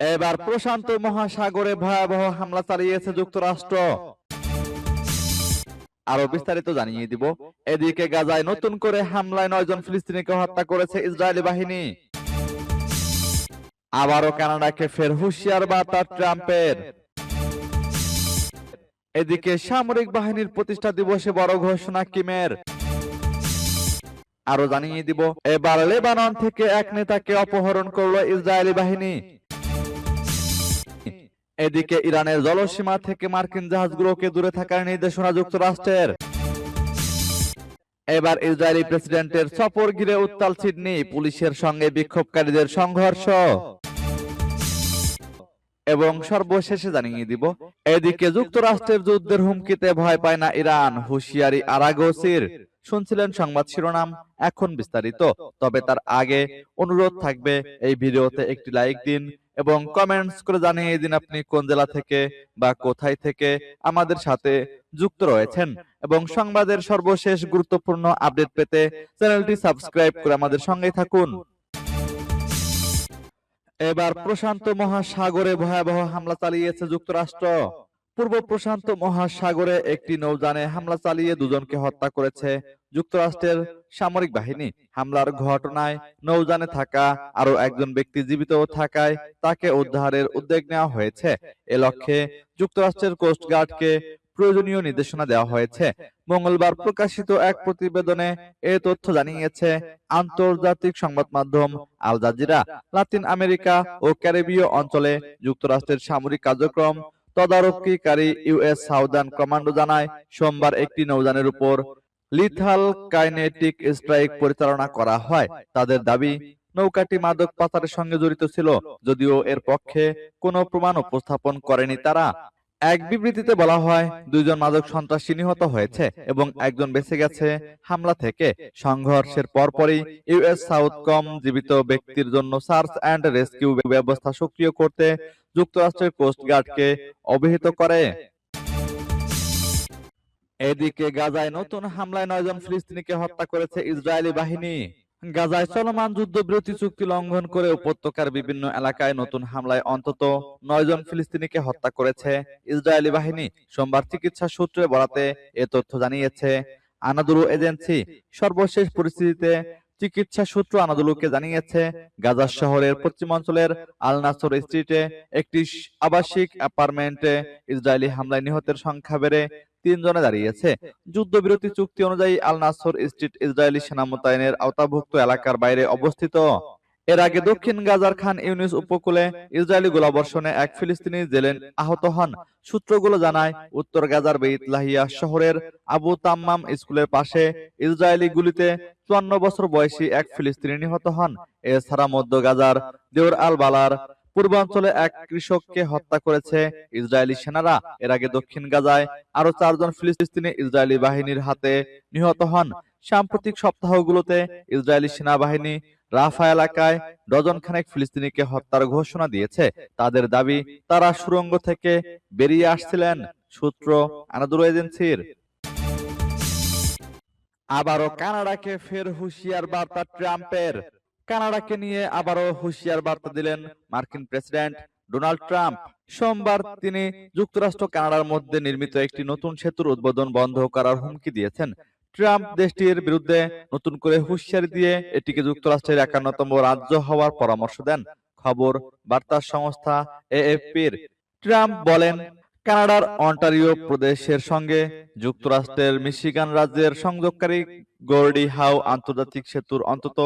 এবার প্রশান্ত মহাসাগরে ভয়াবহ হামলা চালিয়েছে যুক্তরাষ্ট্র। আরও বিস্তারিত জানিয়ে দিব। এদিকে গাজায় নতুন করে হামলায় নয়জন ফিলিস্তিনিকে হত্যা করেছে ইসরায়েলি বাহিনী। আবারও কানাডাকে ফের হুঁশিয়ার বার্তা ট্রাম্পের। এদিকে সামরিক বাহিনীর প্রতিষ্ঠা দিবসে বড় ঘোষণা কিমের। আরও জানিয়ে দিব, এবার লেবানন থেকে এক নেতাকে অপহরণ করল ইসরায়েলি বাহিনী। এদিকে ইরানের জলসীমা থেকে মার্কিন জাহাজগুলোকে দূরে থাকার নির্দেশনা যুক্তরাষ্ট্রের। এবার ইসরায়েলি প্রেসিডেন্টের সফর ঘিরে উত্তাল সিডনি, পুলিশের সঙ্গে বিক্ষোভকারীদের সংঘর্ষ। এবং সর্বশেষে জানিয়ে দিব, এদিকে যুক্তরাষ্ট্রের যুদ্ধের হুমকিতে ভয় পায় না ইরান, হুঁশিয়ারি আরাগোসির। শুনছিলেন সংবাদ শিরোনাম, এখন বিস্তারিত। তবে তার আগে অনুরোধ থাকবে, এই ভিডিওতে একটি লাইক দিন এবং কমেন্টস করে জানিয়ে দিন আপনি কোন জেলা থেকে বা কোথায় থেকে আমাদের সাথে যুক্ত রয়েছেন। এবং সংবাদের সর্বশেষ গুরুত্বপূর্ণ আপডেট পেতে চ্যানেলটি সাবস্ক্রাইব করে আমাদের সঙ্গেই থাকুন। এবার প্রশান্ত মহাসাগরে ভয়াবহ হামলা চালিয়েছে যুক্তরাষ্ট্র। পূর্ব প্রশান্ত মহাসাগরে একটি নৌযানে হামলা চালিয়ে দুজনকে হত্যা করেছে। যুক্তরাষ্ট্রের সামরিক বাহিনী হামলার ঘটনায় নৌযানে থাকা আরও একজন ব্যক্তি জীবিত থাকায় তাকে উদ্ধারের উদ্যোগ নেওয়া হয়েছে। এ লক্ষ্যে যুক্তরাষ্ট্রের কোস্টগার্ডকে প্রয়োজনীয় নির্দেশনা দেওয়া হয়েছে। মঙ্গলবার প্রকাশিত এক প্রতিবেদনে এ তথ্য জানিয়েছে আন্তর্জাতিক সংবাদ মাধ্যম আল জাজিরা লাতিন আমেরিকা ও ক্যারিবীয় অঞ্চলে যুক্তরাষ্ট্রের সামরিক কার্যক্রম তদারকিকারী ইউএস সাউদার্ন কমান্ডো জানায় সোমবার একটি নৌযানের উপর লিথাল কাইনেটিক স্ট্রাইক পরিচালনা করা হয়। তাদের দাবি, নৌকাটি মাদক পাচারের সঙ্গে জড়িত ছিল, যদিও এর পক্ষে কোনো প্রমাণ উপস্থাপন করেনি তারা। এক বিবৃতিতে বলা হয়, দুইজন মাদক সন্ত্রাসী নিহত হয়েছে এবং একজন বেঁচে গেছে হামলা থেকে। সংঘর্ষের পরপরই ইউএস সাউথ কম জীবিত ব্যক্তির জন্য সার্চ অ্যান্ড রেস্কিউ ব্যবস্থা সক্রিয় করতে যুক্তরাষ্ট্রের কোস্টগার্ডকে অবহিত করে। এদিকে গাজায় নতুন হামলায় নয়জন ফিলিস্তিনিকে হত্যা করেছে ইসরায়েলি বাহিনী। গাজায় চলমান যুদ্ধবিরতি চুক্তি লঙ্ঘন করে উপত্যকার বিভিন্ন এলাকায় নতুন হামলায় অন্তত নয়জন ফিলিস্তিনিকে হত্যা করেছে ইসরায়েলি বাহিনী। সোমবার চিকিৎসা সূত্রে বরাতে এ তথ্য জানিয়েছে। আনাদুলু এজেন্সি সর্বশেষ পরিস্থিতিতে চিকিৎসা সূত্র আনাদুলুকে জানিয়েছে, গাজা শহরের পশ্চিমাঞ্চলের আল নাসর স্ট্রিটে একটি আবাসিক অ্যাপার্টমেন্টে ইসরায়েলি হামলায় নিহতের সংখ্যা বেড়ে তিনজনে দাঁড়িয়েছে। যুদ্ধবিরতি চুক্তি অনুযায়ী আল নাসর স্ট্রিট ইসরায়েলি সেনা মোতায়েনের আওতাভুক্ত এলাকার বাইরে অবস্থিত। এর আগে দক্ষিণ গাজার খান ইউনিস উপকূলে ইসরায়েলি গোলাবর্ষণে এক ফিলিস্তিনি জেলেন আহত হন। সূত্রগুলো জানায় উত্তর গাজার বেইতলাহিয়া শহরের আবু তাম্মাম স্কুলের পাশে ইসরায়েলি গুলিতে চুয়ান্ন বছর বয়সী এক ফিলিস্তিনি নিহত হন। এছাড়া মধ্য গাজার দেওর আল বালার পূর্বাঞ্চলে এক কৃষককে হত্যা করেছে ইসরায়েলি সেনারা। এর আগে দক্ষিণ গাজায় আরও চারজন ফিলিস্তিনি ইসরায়েলি বাহিনীর হাতে নিহত হন। সাম্প্রতিক সপ্তাহগুলোতে ইসরায়েলি সেনাবাহিনী রাফা এলাকায় ডজন খানেক ফিলিস্তিনিকে হত্যার ঘোষণা দিয়েছে। তাদের দাবি, তারা সুরঙ্গ থেকে বেরিয়ে আসছিলেন, সূত্র আনাদুল এজেন্সির। আবারও কানাডাকে ফের হুঁশিয়ার বার্তা ট্রাম্পের। কানাডাকে নিয়ে আবারও হুঁশিয়ার বার্তা দিলেন মার্কিন প্রেসিডেন্ট ডোনাল্ড ট্রাম্প। সোমবার তিনি যুক্তরাষ্ট্র কানাডার মধ্যে নির্মিত একটি নতুন সেতুর উদ্বোধন বন্ধ করার হুমকি দিয়েছেন। ট্রাম্প দেশটির বিরুদ্ধে নতুন করে হুঁশিয়ারি দিয়ে এটিকে যুক্তরাষ্ট্রের একান্নতম রাজ্য হওয়ার পরামর্শ দেন। খবর বার্তা সংস্থা এএফপির। ট্রাম্প বলেন কানাডার অন্টারিও প্রদেশের সঙ্গে যুক্তরাষ্ট্রের মিশিগান রাজ্যের সংযোগকারী গোর্ডি হাউ আন্তর্জাতিক সেতুর অন্তত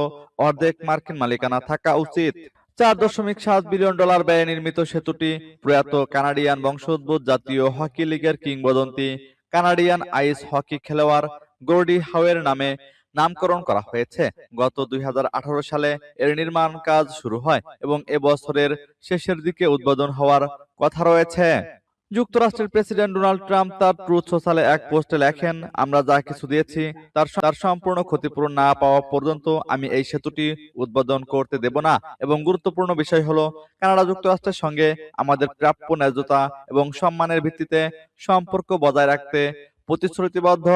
অর্ধেক মার্কিন মালিকানা থাকা উচিত। চার দশমিক সাত বিলিয়ন ডলার ব্যয়ে নির্মিত সেতুটি প্রয়াত কানাডিয়ান বংশোদ্ভূত জাতীয় হকি লীগের কিংবদন্তি কানাডিয়ান আইস হকি খেলোয়াড় গোর্ডি হাউয়ের নামে নামকরণ করা হয়েছে। গত দুই হাজার আঠারো সালে এর নির্মাণ কাজ শুরু হয় এবং এবছরের শেষের দিকে উদ্বোধন হওয়ার কথা রয়েছে। যুক্তরাষ্ট্রের প্রেসিডেন্ট ডোনাল্ড ট্রাম্প তার ট্রুথ সোশ্যালে এক পোস্টে লেখেন, আমরা যা কিছু দিয়েছি, তার তার সম্পূর্ণ ক্ষতিপূরণ না পাওয়া পর্যন্ত আমি এই সেতুটি উদ্বোধন করতে দেব না। এবং গুরুত্বপূর্ণ বিষয় হলো, কানাডা যুক্তরাষ্ট্রের সঙ্গে আমাদের প্রাপ্য ন্যায্যতা এবং সম্মানের ভিত্তিতে সম্পর্ক বজায় রাখতে প্রতিশ্রুতিবদ্ধ।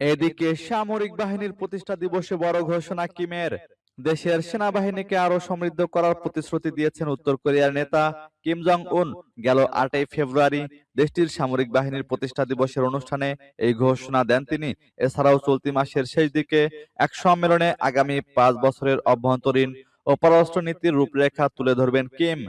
এদিকে সামরিক বাহিনীর প্রতিষ্ঠা দিবসে বড় ঘোষণা কিমের। দেশের সেনাবাহিনীকে আরও সমৃদ্ধ করার প্রতিশ্রুতি দিয়েছেন উত্তর কোরিয়ার নেতা কিম জং উন গেল আটই ফেব্রুয়ারি দেশটির সামরিক বাহিনীর প্রতিষ্ঠা দিবসের অনুষ্ঠানে এই ঘোষণা দেন তিনি। এছাড়াও চলতি মাসের শেষ দিকে এক সম্মেলনে আগামী পাঁচ বছরের অভ্যন্তরীণ ও পররাষ্ট্র নীতির রূপরেখা তুলে ধরবেন কিম।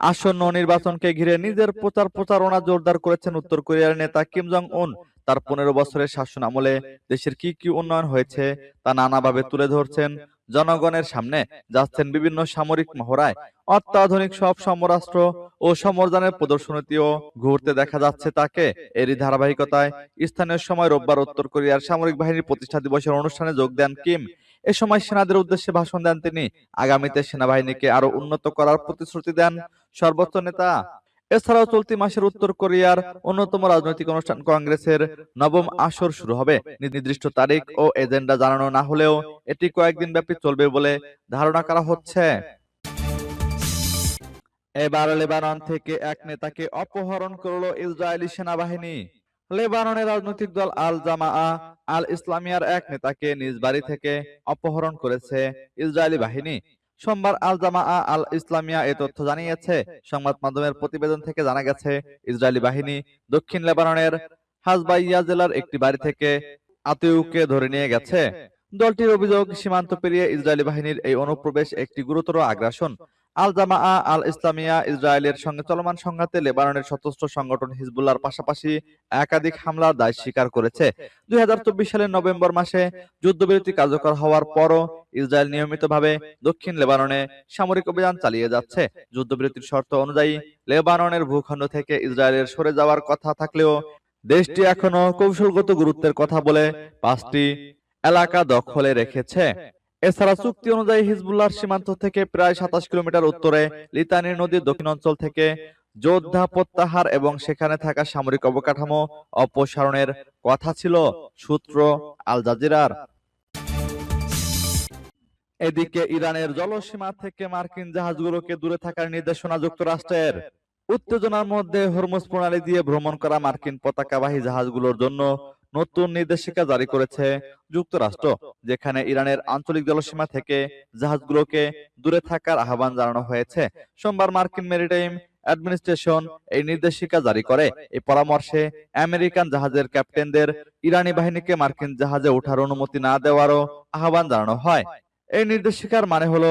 আসন্ন নির্বাচনকে ঘিরে নিজের প্রচার প্রচারণা জোরদার করেছেন উত্তর কোরিয়ার নেতা কিম জং উন তার পনেরো বছরের শাসন আমলে দেশের কি কি উন্নয়ন হয়েছে তা নানাভাবে তুলে ধরছেন জনগণের সামনে যাচ্ছেন বিভিন্ন সামরিক মহড়ায়। অত্যাধুনিক সব সমরাস্ত্র ও সমরদানের প্রদর্শনীতেও ঘুরতে দেখা যাচ্ছে তাকে। এরই ধারাবাহিকতায় স্থানীয় সময় রোববার উত্তর কোরিয়ার সামরিক বাহিনীর প্রতিষ্ঠা দিবসের অনুষ্ঠানে যোগ দেন কিম। এ সময় সেনাদের উদ্দেশ্যে ভাষণ দেন তিনি। আগামীতে সেনাবাহিনীকে আরও উন্নত করার প্রতিশ্রুতি দেন সর্বোচ্চ নেতা এছাড়াও চলতি মাসের উত্তর কোরিয়ার অন্যতম রাজনৈতিক অনুষ্ঠান কংগ্রেসের নবম আসর শুরু হবে। নির্দিষ্ট তারিখ ও এজেন্ডা জানানো না হলেও এটি কয়েকদিন ব্যাপী চলবে বলে ধারণা করা হচ্ছে। এবার লেবানন থেকে এক নেতাকে অপহরণ করল ইসরায়েলি সেনাবাহিনী। লেবাননের রাজনৈতিক দল আল জামাআ আল ইসলামিয়ার এক নেতাকে নিজ বাড়ি থেকে অপহরণ করেছে ইসরায়েলি বাহিনী। সোমবার আল জামা আল ইসলামিয়া এ তথ্য জানিয়েছে। সংবাদ মাধ্যমের প্রতিবেদন থেকে জানা গেছে, ইসরায়েলি বাহিনী দক্ষিণ লেবাননের হাজবাইয়া জেলার একটি বাড়ি থেকে আতিউকে ধরে নিয়ে গেছে। দলটির অভিযোগ, সীমান্ত পেরিয়ে ইসরায়েলি বাহিনীর এই অনুপ্রবেশ একটি গুরুতর আগ্রাসন। আল জামাআ আল ইসলামিয়া ইসরায়েলের সঙ্গে চলমান সংঘাতে লেবাননের সশস্ত্র সংগঠন হিজবুল্লাহর পাশাপাশি একাধিক হামলার দায় স্বীকার করেছে। দুই হাজার চব্বিশ সালের নভেম্বর মাসে যুদ্ধবিরতি কার্যকর হওয়ার পরও ইসরায়েল নিয়মিতভাবে দক্ষিণ লেবাননে সামরিক অভিযান চালিয়ে যাচ্ছে। যুদ্ধবিরতির শর্ত অনুযায়ী লেবাননের ভূখণ্ড থেকে ইসরায়েলের সরে যাওয়ার কথা থাকলেও দেশটি এখনও কৌশলগত গুরুত্বের কথা বলে পাঁচটি এলাকা দখলে রেখেছে। এছাড়া চুক্তি অনুযায়ী হিজবুল্লাহর সীমান্ত থেকে প্রায় সাতাশ কিলোমিটার উত্তরে লিতানির নদীর দক্ষিণ অঞ্চল থেকে যোদ্ধা প্রত্যাহার এবং সেখানে থাকা সামরিক অবকাঠামো অপসারণের কথা ছিল, সূত্র আল জাজিরার। এদিকে ইরানের জলসীমা থেকে মার্কিন জাহাজগুলোকে দূরে থাকার নির্দেশনা যুক্তরাষ্ট্রের। উত্তেজনার মধ্যে হরমুজ প্রণালী দিয়ে ভ্রমণ করা মার্কিন পতাকাবাহী জাহাজগুলোর জন্য নতুন নির্দেশিকা জারি করেছে যুক্তরাষ্ট্র, যেখানে ইরানের আঞ্চলিক জলসীমা থেকে জাহাজগুলোকে দূরে থাকার আহ্বান জানানো হয়েছে। সোমবার মার্কিন মেরিটাইম অ্যাডমিনিস্ট্রেশন এই নির্দেশিকা জারি করে। এই পরামর্শে আমেরিকান জাহাজের ক্যাপ্টেনদের ইরানি বাহিনীকে মার্কিন জাহাজে ওঠার অনুমতি না দেওয়ারও আহ্বান জানানো হয়। এই নির্দেশিকার মানে হলো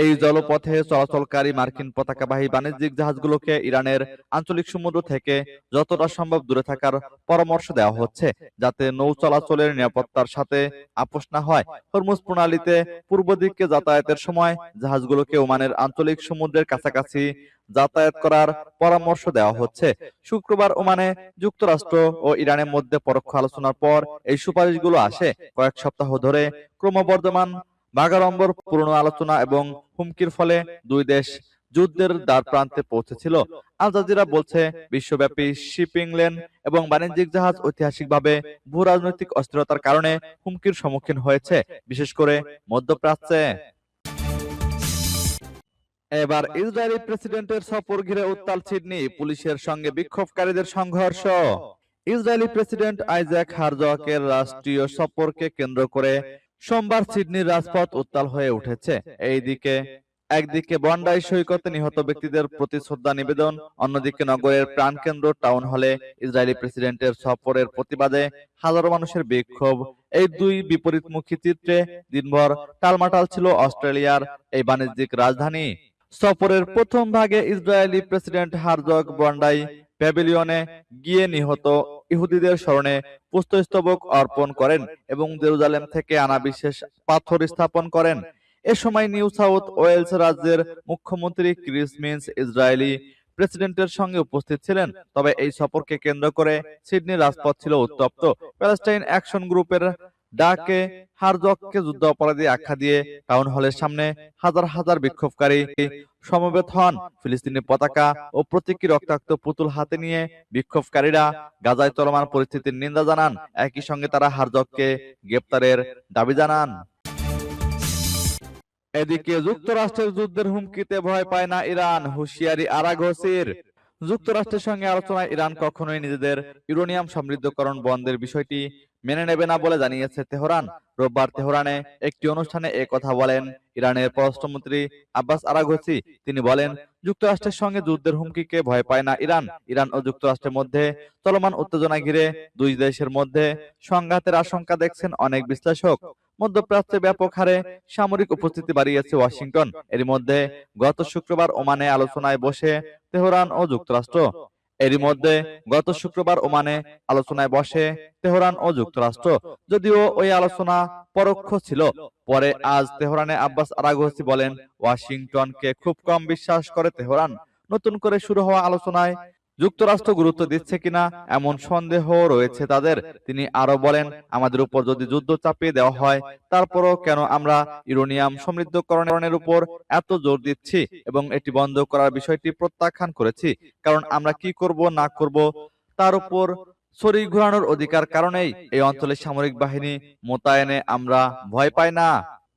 এই জলপথে চলাচলকারী মার্কিন পতাকাবাহী বাণিজ্যিক জাহাজগুলোকে ইরানের আঞ্চলিক সমুদ্র থেকে যতটা সম্ভব দূরে থাকার পরামর্শ দেওয়া হচ্ছে, যাতে নৌ চলাচলের নিরাপত্তার সাথে আপোষ না হয়। হরমুজ প্রণালীতে পূর্ব দিকে যাতায়াতের সময় জাহাজগুলোকে ওমানের আঞ্চলিক সমুদ্রের কাছাকাছি যাতায়াত করার পরামর্শ দেওয়া হচ্ছে। শুক্রবার ওমানে যুক্তরাষ্ট্র ও ইরানের মধ্যে পরোক্ষ আলোচনার পর এই সুপারিশগুলো আসে। কয়েক সপ্তাহ ধরে ক্রমবর্ধমান বাগাড়ম্বর পুরনো আলোচনা এবং হুমকির ফলে দুই দেশ যুদ্ধের দ্বার প্রান্তে পৌঁছেছিল। আল জাজিরা বলছে, বিশ্বব্যাপী শিপিং লেন এবং বাণিজ্যিক জাহাজ ঐতিহাসিকভাবে ভূ রাজনৈতিক অস্থিরতার কারণে হুমকির সম্মুখীন হয়েছে, বিশেষ করে মধ্যপ্রাচ্যে। এবার ইসরায়েলি প্রেসিডেন্টের সফর ঘিরে উত্তাল সিডনি, পুলিশের সঙ্গে বিক্ষোভকারীদের সংঘর্ষ। ইসরায়েলি প্রেসিডেন্ট আইজাক হারজকের রাষ্ট্রীয় সফরকে কেন্দ্র করে সোমবার সিডনির রাজপথ উত্তাল হয়ে উঠেছে। এইদিকে একদিকে বন্ডাই সৈকতে নিহত ব্যক্তিদের প্রতি শ্রদ্ধা নিবেদন অন্যদিকে নগরের প্রাণকেন্দ্র টাউন হলে ইসরায়েলি প্রেসিডেন্টের সফরের প্রতিবাদে হাজারো মানুষের বিক্ষোভ। এই দুই বিপরীতমুখী চিত্রে দিনভর টালমাটাল ছিল অস্ট্রেলিয়ার এই বাণিজ্যিক রাজধানী। সফরের প্রথম ভাগে ইসরায়েলি প্রেসিডেন্ট হারজক বন্ডাই প্যাভিলিয়নে গিয়ে নিহত ইহুদিদের স্মরণে পুষ্পস্তবক অর্পণ করেন এবং জেরুজালেম থেকে আনা বিশেষ পাথর স্থাপন করেন। এ সময় নিউ সাউথ ওয়েলস রাজ্যের মুখ্যমন্ত্রী ক্রিস মিন্স ইসরায়েলি প্রেসিডেন্টের সঙ্গে উপস্থিত ছিলেন। তবে এই সফরকে কেন্দ্র করে সিডনি রাজপথ ছিল উত্তপ্ত। প্যালেস্টাইন অ্যাকশন গ্রুপের ডাকে হারজককে যুদ্ধ অপরাধী আখ্যা দিয়ে টাউন হলের সামনে হাজার হাজার বিক্ষোভকারী সমবেত হন। ফিলিস্তিনি পতাকা ও প্রতীকী রক্তাক্ত পুতুল হাতে নিয়ে বিক্ষোভকারীরা গাজায় চলমান পরিস্থিতির নিন্দা জানান। একই সঙ্গে তারা হারজককে গ্রেপ্তারের দাবি জানান। এদিকে যুক্তরাষ্ট্রের যুদ্ধের হুমকিতে ভয় পায় না ইরান হুঁশিয়ারি আরাঘসির যুক্তরাষ্ট্রের সঙ্গে আলোচনায় ইরান কখনোই নিজেদের ইউরেনিয়াম সমৃদ্ধকরণ বন্ধের বিষয়টি মেনে নেবে না বলে জানিয়েছে তেহরান। রোববার তেহরানে একটি অনুষ্ঠানে এ কথা বলেন। ইরানের পররাষ্ট্রমন্ত্রী আব্বাস আরাঘসি তিনি বলেন, যুক্তরাষ্ট্রের সঙ্গে যুদ্ধের হুমকিকে ভয় পায় না ইরান। ইরান ও যুক্তরাষ্ট্রের মধ্যে চলমান উত্তেজনা ঘিরে দুই দেশের মধ্যে সংঘাতের আশঙ্কা দেখছেন অনেক বিশ্লেষক। মধ্যপ্রাচ্যে ব্যাপক হারে সামরিক উপস্থিতি বাড়িয়েছে ওয়াশিংটন। এর মধ্যে গত শুক্রবার ওমানে আলোচনায় বসে তেহরান ও যুক্তরাষ্ট্র এরই মধ্যে গত শুক্রবার ওমানে আলোচনায় বসে তেহরান ও যুক্তরাষ্ট্র, যদিও ওই আলোচনা পরোক্ষ ছিল। পরে আজ তেহরানে আব্বাস আরাগোসি বলেন, ওয়াশিংটনকে খুব কম বিশ্বাস করে তেহরান। নতুন করে শুরু হওয়া আলোচনায় যুক্তরাষ্ট্র গুরুত্ব দিচ্ছে কিনা এমন সন্দেহ রয়েছে তাদের। তিনি আরও বলেন, আমাদের উপর যদি যুদ্ধ চাপিয়ে দেওয়া হয়, তারপরও কেন আমরা ইউরেনিয়াম সমৃদ্ধকরণের উপর এত জোর দিচ্ছি এবং এটি বন্ধ করার বিষয়টি প্রত্যাখ্যান করেছি? কারণ আমরা কি করব, না করব, তার উপর ছড়ি ঘোরানোর অধিকার কারণেই এই অঞ্চলে সামরিক বাহিনী মোতায়েনে আমরা ভয় পাই না।